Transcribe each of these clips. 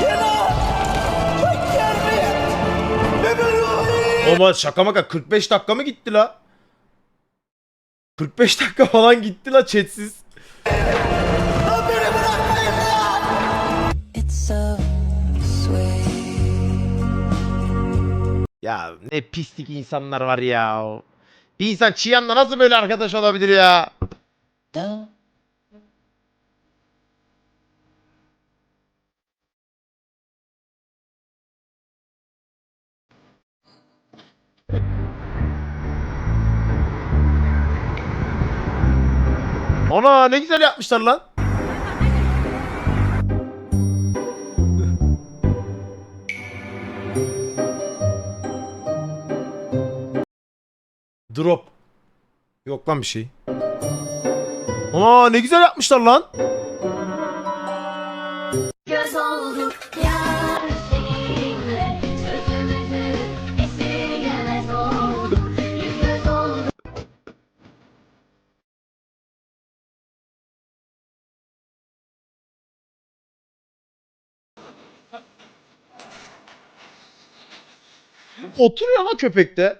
Kenan! Bebeğim! Ama şaka maka 45 dakika mı gitti la? 45 dakika falan gitti la chatsiz. Ya ne pislik insanlar var ya. Bir insan Çiyan'la nasıl böyle arkadaş olabilir ya? Duh. Ana ne güzel yapmışlar lan. Drop. Yok lan bir şey. Aa ne güzel yapmışlar lan. Oturuyor lan köpekte.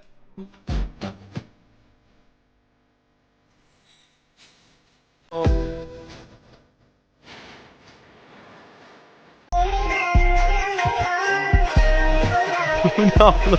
ne yaptın?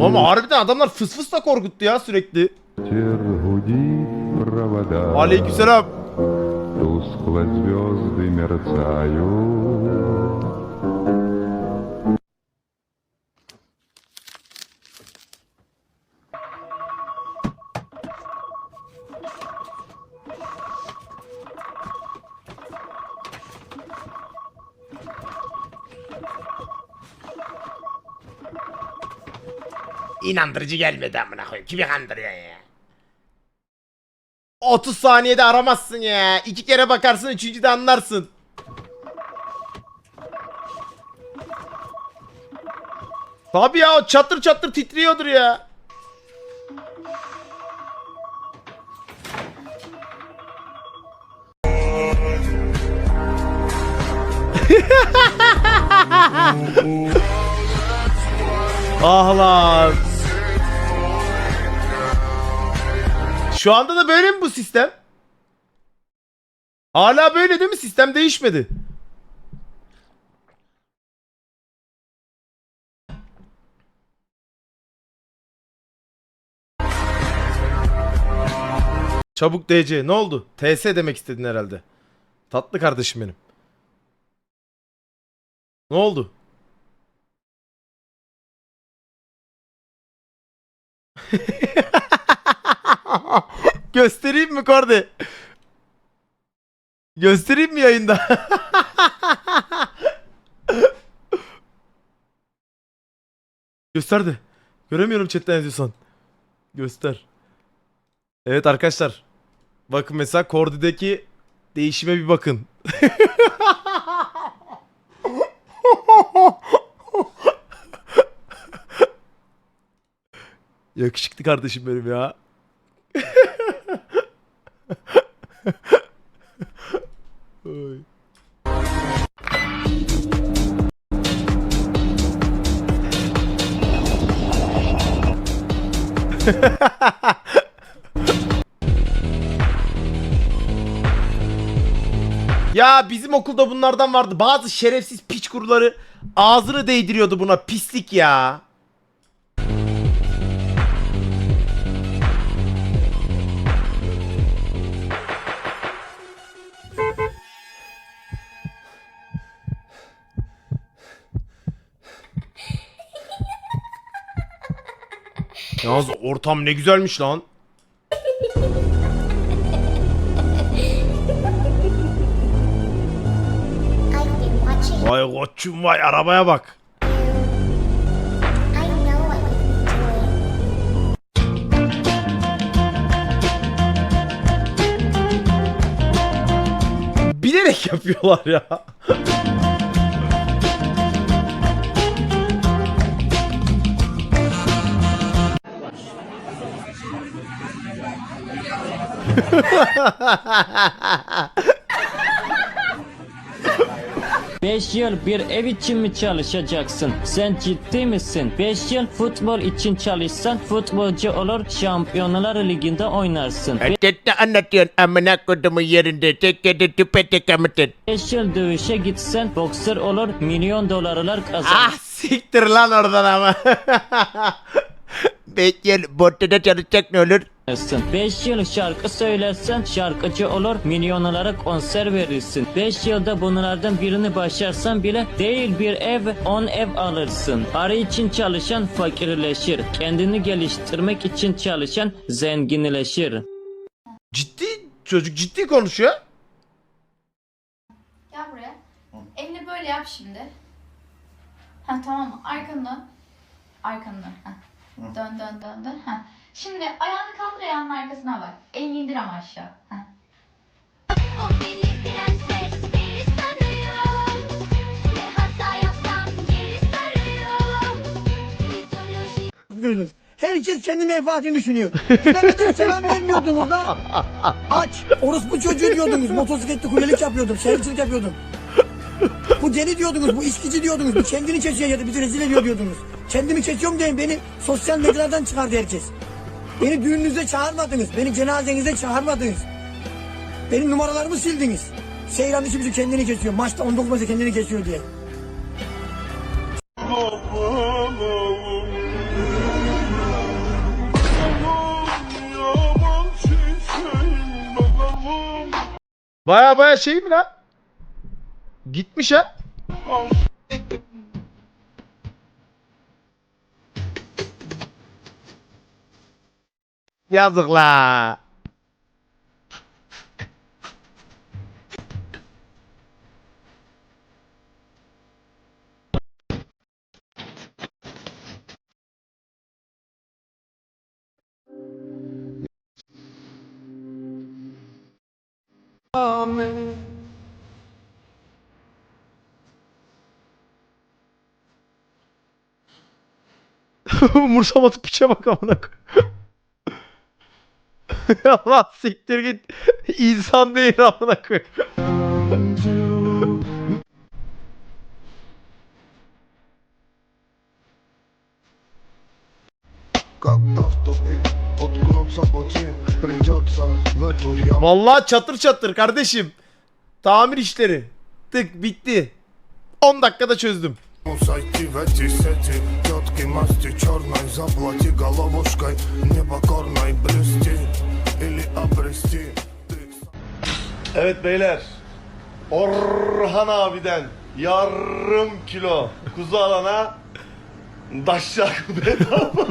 Oğlum harbiden adamlar fıs fıs da korkuttu ya sürekli. ветер гудит в провода. Aleykümselam. Тускло звезды мерцают. İnandırıcı gelmedi amına koyayım. Kimi kandırıyor ya? 30 saniyede aramazsın ya. İki kere bakarsın, üçüncüde anlarsın. Tabii ya o çatır çatır titriyordur ya. Ah lan. Şu anda da böyle mi bu sistem? Hala böyle değil mi? Sistem değişmedi. Çabuk DC ne oldu? TS demek istedin herhalde. Tatlı kardeşim benim. Ne oldu? Göstereyim mi Kordi? Göstereyim mi yayında? Göster de. Göremiyorum chatten yazıyorsan. Göster. Evet arkadaşlar. Bakın mesela Kordi'deki değişime bir bakın. Yakışıklı kardeşim benim ya. Oy. ya bizim okulda bunlardan vardı. Bazı şerefsiz piç kuruları ağzını değdiriyordu buna. Pislik ya. Yalnız ortam ne güzelmiş lan. Vay koçum vay arabaya bak. Bilerek yapıyorlar ya. Beş yıl bir ev için mi çalışacaksın? Sen ciddi misin? 5 yıl futbol için çalışsan futbolcu olur Şampiyonlar Ligi'nde oynarsın. Ne anlatıyorsun amına kodumun yerinde? Tek kedi tüpe tek amıtın. 5 yıl dövüşe gitsen boksör olur milyon dolarlar Ah kazanırsın. siktir lan oradan ama. Bekir botta çalışacak ne olur? 5 yıl şarkı söylersen şarkıcı olur milyonlara konser verirsin. 5 yılda bunlardan birini başarsan bile değil bir ev 10 ev alırsın. Para için çalışan fakirleşir. Kendini geliştirmek için çalışan zenginleşir. Ciddi çocuk ciddi konuşuyor. Gel buraya. Elini böyle yap şimdi. Ha tamam mı? Arkanı dön. Arkanı dön. Ha. Dön dön dön dön. Ha. Şimdi ayağını kaldır ayağının arkasına bak. Elini indir ama aşağı. Ha. O beni prenses bir sarıyor Ne hata yapsam geri sarıyor Mitoloji Herkes kendi menfaatini düşünüyor. Selam vermiyordunuz da. Aç. Orospu çocuğu diyordunuz. Motosikletli kulelik yapıyordum. Şerifçilik yapıyordum. Bu deli diyordunuz. Bu içkici diyordunuz. Bu kendini kesiyor ya da bizi rezil ediyor diyordunuz. Kendimi kesiyorum diye beni sosyal medyalardan çıkardı herkes. Beni düğününüze çağırmadınız. Beni cenazenize çağırmadınız. Benim numaralarımı sildiniz. Seyran işi bizi kendini kesiyor. Maçta 19 maçta kendini kesiyor diye. Baya baya şey mi lan? Gitmiş ha. Yazık la. Umursamadı piçe bak amına koyayım. Allah siktir git. İnsan değil amına koyayım. Как автопик, откроется пути, придется в эту яму Vallahi çatır çatır kardeşim. Tamir işleri. Tık bitti. 10 dakikada çözdüm. Сойти в эти сети Тетки масти черной Заплати головушкой Непокорной блюсти Или обрести Ты Evet beyler. Orhan abiden yarım kilo kuzu alana daşşak bedava.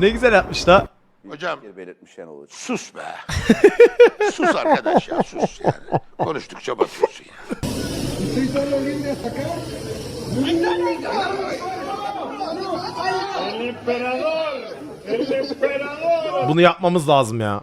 Ne güzel yapmış da. Hocam sus be. sus arkadaş ya sus yani. Konuştukça batıyorsun ya. Bunu yapmamız lazım ya.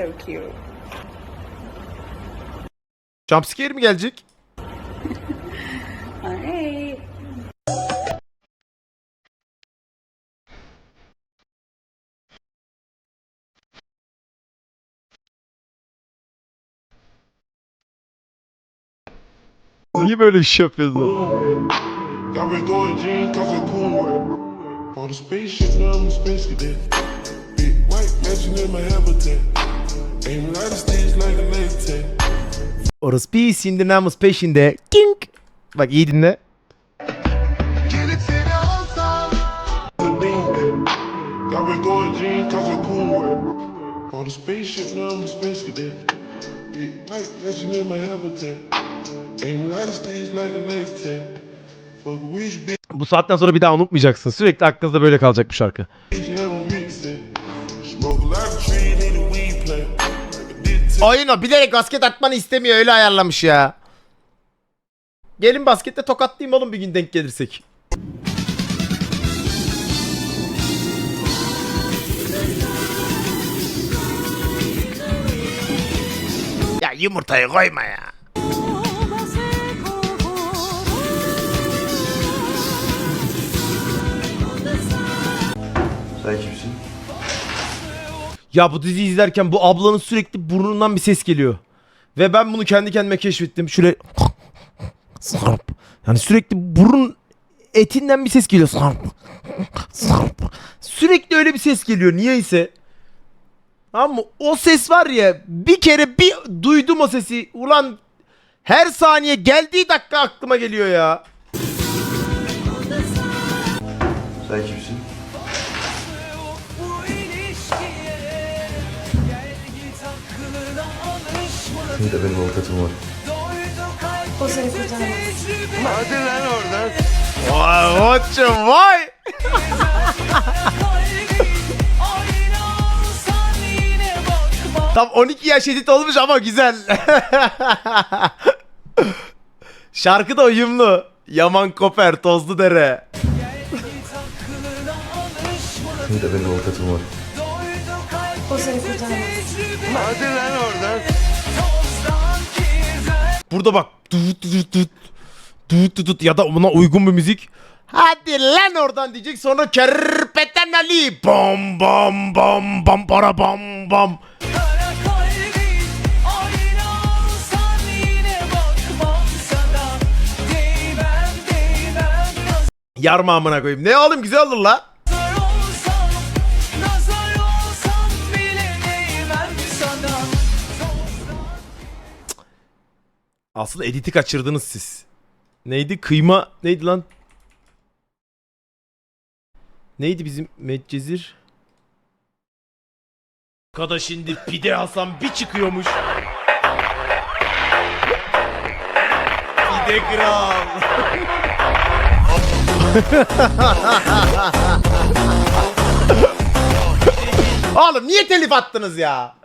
so cute. Jumpscare mi gelecek? Alright. Niye böyle iş şey yapıyorsun? Big white mansion in my habitat. Aim United States like a latex. Orası bir şimdi namus peşinde. Kink. Bak iyi dinle. Got red gold jeans, cause it cool. On the spaceship, now I'm a space cadet. Big white mansion in my habitat. Aim United States like a latex. Fuck which bitch Bu saatten sonra bir daha unutmayacaksın. Sürekli aklınızda böyle kalacak bu şarkı. Oyun o bilerek basket atmanı istemiyor öyle ayarlamış ya. Gelin baskette tokatlayayım oğlum bir gün denk gelirsek. Ya yumurtayı koyma ya. Sen kimsin? Ya bu diziyi izlerken bu ablanın sürekli burnundan bir ses geliyor. Ve ben bunu kendi kendime keşfettim. Şöyle Sarp. Yani sürekli burun etinden bir ses geliyor. Sarp. Sarp. Sürekli öyle bir ses geliyor niyeyse. Ama o ses var ya bir kere bir duydum o sesi. Ulan her saniye geldiği dakika aklıma geliyor ya. Sen kimsin? De benim avukatım var. Vay koçum vay. Tam 12 yaş edit olmuş ama güzel. Şarkı da uyumlu. Yaman Koper, Tozlu Dere. De benim avukatım var. Burada bak. Tut tut tut. Tut tut tut ya da buna uygun bir müzik. Hadi lan oradan diyecek sonra kerpeten Ali. Bom bom bom bom para bom bom. Yarma amına koyayım. Ne oğlum güzel olur la. Aslında editi kaçırdınız siz. Neydi? Kıyma neydi lan? Neydi bizim Medcezir? Kada şimdi pide Hasan bir çıkıyormuş. Pide kral. Oğlum niye telif attınız ya?